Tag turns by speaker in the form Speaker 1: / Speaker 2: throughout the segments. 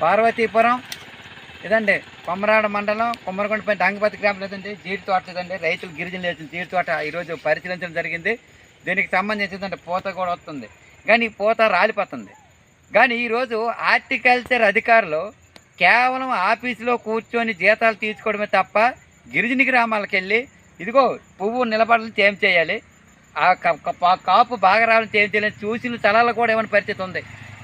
Speaker 1: పార్వతీపురం ఇదండి కొమరాడ మండలం కొమ్మరకొండపై డంగపతి గ్రామంలో లేదండి. జీడి తోట ఇదండి రైతులు గిరిజనులు వేసిన జీడి తోట ఈరోజు పరిశీలించడం జరిగింది. దీనికి సంబంధించిందంటే పూత కూడా వస్తుంది. కానీ ఈ పూత రాలిపోతుంది. కానీ ఈరోజు హార్టికల్చర్ అధికారులు కేవలం ఆఫీసులో కూర్చొని జీతాలు తీసుకోవడమే తప్ప గిరిజన గ్రామాలకు వెళ్ళి ఇదిగో పువ్వు నిలబడాలని ఏం చేయాలి ఆ పా- కాపు బాగా రావాలని ఏం చేయాలని చూసిన స్థలాలు కూడా ఏమైనా పరిస్థితి ఉంది.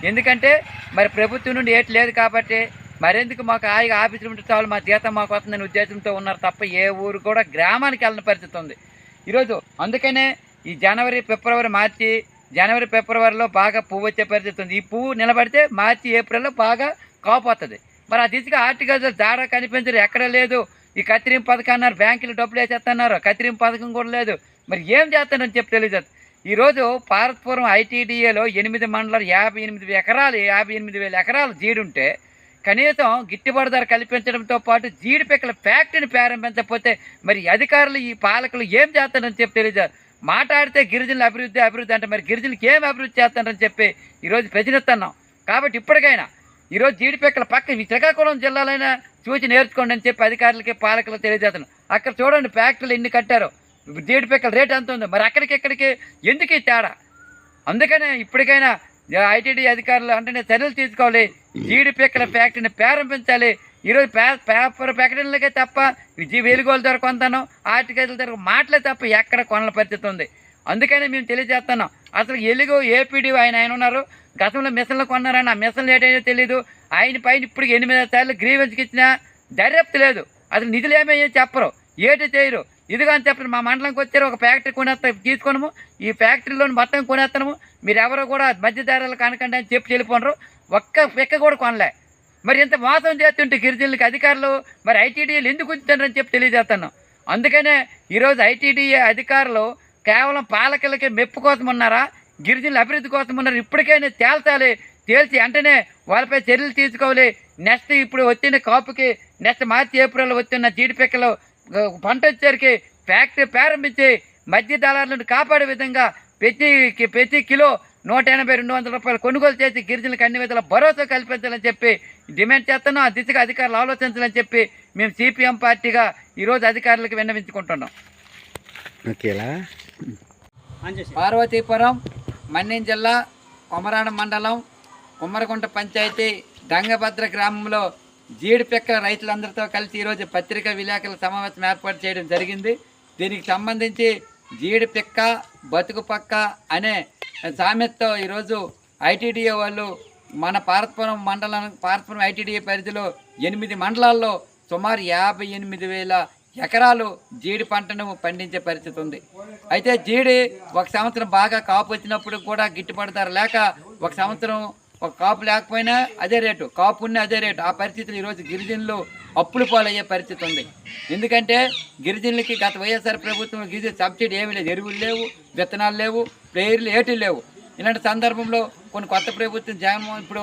Speaker 1: ఎందుకంటే మరి ప్రభుత్వం నుండి ఏటి లేదు కాబట్టి మరెందుకు మాకు హాయిగా ఆఫీసులు ఉంటే చాలు మా జీతం మాకు వస్తుందని ఉద్దేశంతో ఉన్నారు తప్ప ఏ ఊరు కూడా గ్రామానికి వెళ్ళిన పరిస్థితి ఉంది. ఈరోజు అందుకనే ఈ జనవరి ఫిబ్రవరి మార్చి జనవరి ఫిబ్రవరిలో బాగా పువ్వు వచ్చే పరిస్థితి ఉంది. ఈ పువ్వు నిలబడితే మార్చి ఏప్రిల్లో బాగా కాపు వస్తుంది మరి ఆ దిశగా ఆర్టికల్చర్ దాడ కనిపించరు. ఎక్కడ లేదు. ఈ కత్తిరింపు పథకం అన్నారు. బ్యాంకులు డబ్బులు వేసేస్తున్నారు. కత్తిరింపు పథకం కూడా లేదు. మరి ఏం చేస్తానని చెప్పి తెలియజేస్తారు ఈరోజు పార్వతీపురం ఐటీడీఏలో ఎనిమిది మండలం యాభై ఎనిమిది ఎకరాలు యాభై ఎనిమిది వేల ఎకరాలు జీడి ఉంటే కనీసం గిట్టుబాటు ధర కల్పించడంతో పాటు జీడి పిక్కల ఫ్యాక్టరీని ప్రారంభించకపోతే మరి అధికారులు ఈ పాలకులు ఏం చేస్తారని చెప్పి తెలియజారు మాట్లాడితే గిరిజనుల అభివృద్ధి అభివృద్ధి అంటే మరి గిరిజనులకి ఏం అభివృద్ధి చేస్తారని చెప్పి ఈరోజు ప్రశ్నిస్తున్నాం కాబట్టి ఇప్పటికైనా ఈరోజు జీడి పిక్కల పక్క శ్రీకాకుళం జిల్లాలైనా చూసి నేర్చుకోండి అని చెప్పి అధికారులకి పాలకులకు తెలియజేస్తున్నాం. అక్కడ చూడండి ఫ్యాక్టరీలు ఎన్ని కట్టారో. జీడిపిక్కల రేట్ ఎంత ఉందో? మరి అక్కడికి ఇక్కడికి ఎందుకు ఈ తేడా? అందుకనే ఇప్పటికైనా ఐటీడీ అధికారులు అంటేనే చర్యలు తీసుకోవాలి. జీడిపిక్కల ఫ్యాక్టరీని ప్రారంభించాలి. ఈరోజు పే పేపర్ ప్రకటనలకే తప్ప వేలుగోలు వెలుగోలు ధర కొంతాను ఆర్టికల్ ధర మాటలే తప్ప ఎక్కడ కొనల పరిస్థితి ఉంది. అందుకనే మేము తెలియజేస్తున్నాం. అసలు ఎలుగు ఏపీడీ ఆయన ఆయన ఉన్నారు. గతంలో మిషన్లు కొన్నారని ఆ మిషన్లు ఏంటో తెలియదు ఆయన పైన ఇప్పుడు ఎనిమిది సార్లు గ్రీవెన్స్కి ఇచ్చినా దర్యాప్తు లేదు. అసలు నిధులు ఏమయ్యో చెప్పరు. ఏటి చేయరు. ఇదిగా అని చెప్పి మా మండలంకి వచ్చారు ఒక ఫ్యాక్టరీ కొనేస్తా తీసుకున్నాము ఈ ఫ్యాక్టరీలోని మొత్తం కొనేస్తాము మీరు ఎవరు కూడా మధ్యదారులు కనకండి అని చెప్పి వెళ్ళిపోనరు. ఒక్క పిక్క కూడా కొనలే. మరి ఇంత మోసం చేస్తుంటే గిరిజనులకి అధికారులు మరి ఐటీడీఏలు ఎందుకు ఉంచుతారని చెప్పి తెలియజేస్తున్నాం అందుకనే ఈరోజు ఐటీడీఏ అధికారులు కేవలం పాలకులకి మెప్పు కోసం ఉన్నారా? గిరిజనుల అభివృద్ధి కోసం ఉన్నారు? ఇప్పటికైనా తేల్చాలి. తేల్చి వెంటనే వాళ్ళపై చర్యలు తీసుకోవాలి. నెక్స్ట్ ఇప్పుడు వచ్చిన కాపుకి నెక్స్ట్ మార్చి ఏప్రిల్ వచ్చిన జీడిపిక్కలు పంట వచ్చేసరికి ఫ్యాక్టరీ ప్రారంభించి మధ్య దళారులను కాపాడే విధంగా ప్రతి ప్రతి కిలో నూట ఎనభై రెండు వందల రూపాయలు కొనుగోలు చేసి గిరిజనులకు అన్ని విధాల భరోసా కల్పించాలని చెప్పి డిమాండ్ చేస్తున్నాం. ఆ దిశగా అధికారులు ఆలోచించాలని చెప్పి మేము సిపిఎం పార్టీగా ఈరోజు అధికారులకు విన్నవించుకుంటున్నాం.
Speaker 2: ఓకేలా?
Speaker 1: పార్వతీపురం మన్యం జిల్లా కొమరాడ మండలం కుమ్మరకుంట పంచాయతీ దంగభద్ర గ్రామంలో జీడిపిక్క రైతులందరితో కలిసి ఈరోజు పత్రికా విలేకరుల సమావేశం ఏర్పాటు చేయడం జరిగింది. దీనికి సంబంధించి జీడిపిక్క బతుకు పక్క అనే సామెతతో ఈరోజు ఐటీడీఏ వాళ్ళు మన పార్వతీపురం మండలం పార్వతీపురం ఐటీడీఏ పరిధిలో ఎనిమిది మండలాల్లో సుమారు యాభై ఎనిమిది వేల ఎకరాలు జీడి పంటను పండించే పరిస్థితి ఉంది. అయితే జీడి ఒక సంవత్సరం బాగా కాపు వచ్చినప్పుడు కూడా గిట్టుబాటు ధర లేక ఒక సంవత్సరం ఒక కాపు లేకపోయినా అదే రేటు. కాపు ఉన్న అదే రేటు. ఆ పరిస్థితులు ఈరోజు గిరిజనులు అప్పులు పాలయ్యే పరిస్థితి ఉంది. ఎందుకంటే గిరిజనులకి గత వైఎస్ఆర్ ప్రభుత్వం గిరిజన సబ్సిడీ ఏమీ లేదు. ఎరువులు లేవు విత్తనాలు లేవు ప్లేయర్లు ఏటి లేవు. ఇలాంటి సందర్భంలో కొన్ని కొత్త ప్రభుత్వం జగన్మోహన్ ఇప్పుడు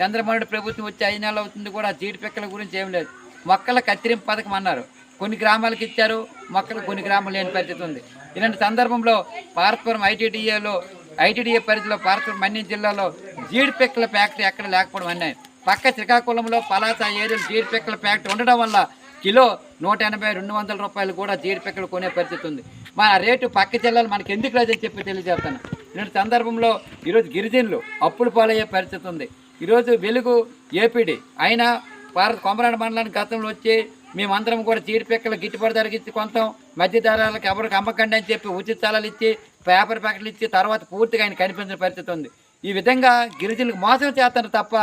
Speaker 1: చంద్రబాబు నాయుడు ప్రభుత్వం వచ్చి ఐదు నెలలు అవుతుంది కూడా జీడి పిక్కల గురించి ఏం లేదు. మొక్కల కత్తిరింపు పథకం అన్నారు. కొన్ని గ్రామాలకు ఇచ్చారు. మొక్కలు కొన్ని గ్రామాలు లేని పరిస్థితి ఉంది. ఇలాంటి సందర్భంలో పార్వతపురం ఐటీడీఏలో ఐటీడీఏ పరిధిలో భారత మన్యం జిల్లాలో జీడిపెక్కల ఫ్యాక్టరీ ఎక్కడ లేకపోవడం అన్నాయి. పక్క శ్రీకాకుళంలో పలాస ఏరియల్ జీడిపెక్కల ఫ్యాక్టరీ ఉండడం వల్ల కిలో నూట ఎనభై రెండు వందల రూపాయలు కూడా జీడిపెక్కలు కొనే పరిస్థితి ఉంది. మన రేటు పక్క జిల్లాలు మనకి ఎందుకు లేదని చెప్పి తెలియజేస్తాను. ఇలాంటి సందర్భంలో ఈరోజు గిరిజనులు అప్పులు పాలయ్యే పరిస్థితి ఉంది. ఈరోజు వెలుగు ఏపీడీ. అయినా భారత కొమరాడ మండలానికి గతంలో వచ్చి మేమందరం కూడా జీడి పిక్కలు గిట్టుబాటు ధరకి ఇచ్చి కొంతం మధ్య ధరలకు ఎవరికి అమ్మకండి అని చెప్పి ఉచిత స్థలాలు ఇచ్చి పేపర్ ప్యాకెట్లు ఇచ్చి తర్వాత పూర్తిగా ఆయన కనిపించిన పరిస్థితి ఉంది. ఈ విధంగా గిరిజనులకు మోసం చేస్తారు తప్ప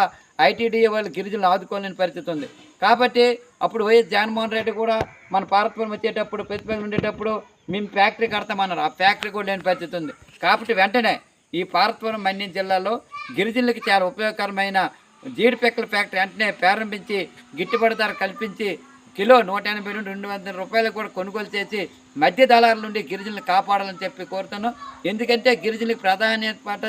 Speaker 1: ఐటీడీఏ వాళ్ళు గిరిజనులు ఆదుకోలేని పరిస్థితి ఉంది. కాబట్టి అప్పుడు వైఎస్ జగన్మోహన్ రెడ్డి కూడా మన పార్వతపురం వచ్చేటప్పుడు ప్రతిపక్షం ఉండేటప్పుడు మేము ఫ్యాక్టరీ కడతామన్నారు. ఆ ఫ్యాక్టరీ కూడా లేని పరిస్థితి ఉంది. కాబట్టి వెంటనే ఈ పార్వతపురం మన్యం జిల్లాలో గిరిజనులకు చాలా ఉపయోగకరమైన జీడిపెక్కల ఫ్యాక్టరీ వెంటనే ప్రారంభించి గిట్టుబాటు ధర కల్పించి కిలో నూట ఎనభై నుండి రెండు వందల రూపాయలు కూడా కొనుగోలు చేసి మధ్య దళారుల నుండి గిరిజనులు కాపాడాలని చెప్పి కోరుతున్నాం. ఎందుకంటే గిరిజనులకు ప్రాధాన్యత పాట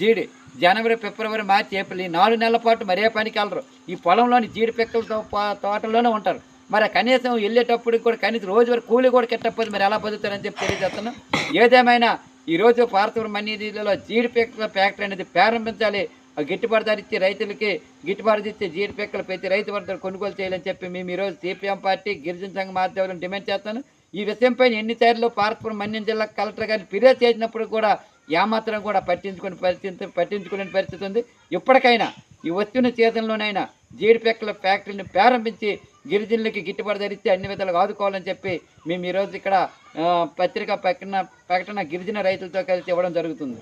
Speaker 1: జీడి. జనవరి ఫిబ్రవరి మార్చి ఏప్రిల్ ఈ నాలుగు నెలల పాటు మరే పనికి వెళ్ళరు. ఈ పొలంలోని జీడి పిక్కలతో తోటలోనే ఉంటారు. మరి కనీసం వెళ్ళేటప్పుడు కూడా కనీసం రోజు వరకు కూలి కూడా కెట్టకపోతే మరి ఎలా బతుకుతారని చెప్పి తెలియజేస్తున్నాం. ఏదేమైనా ఈరోజు పార్తవరం మన్నీలో జీడి పిక్కల ఫ్యాక్టరీ అనేది ప్రారంభించాలి. గిట్టుబాటు ధర ఇచ్చి రైతులకి గిట్టుబాటు ఇచ్చే జీడి ప్రతి రైతు వర్గాలు కొనుగోలు చేయాలని చెప్పి మేము ఈరోజు సిపిఎం పార్టీ గిరిజన సంఘం ఆధ్వర్యంలో డిమాండ్ చేస్తాను. ఈ విషయంపై ఎన్నిసార్లు పార్పురం మన్యం జిల్లా కలెక్టర్ గారిని ఫిర్యాదు చేసినప్పుడు కూడా ఏమాత్రం కూడా పట్టించుకునే పరిస్థితి పట్టించుకునే పరిస్థితి ఉంది. ఇప్పటికైనా ఈ వస్తున్న సీజన్లోనైనా జీడిపిక్కల ఫ్యాక్టరీని ప్రారంభించి గిరిజనులకి గిట్టుబాటు ధరిస్తే అన్ని విధాలుగా ఆదుకోవాలని చెప్పి మేము ఈరోజు ఇక్కడ పత్రికా ప్రకటన ప్రకటన గిరిజన రైతులతో కలిసి ఇవ్వడం జరుగుతుంది.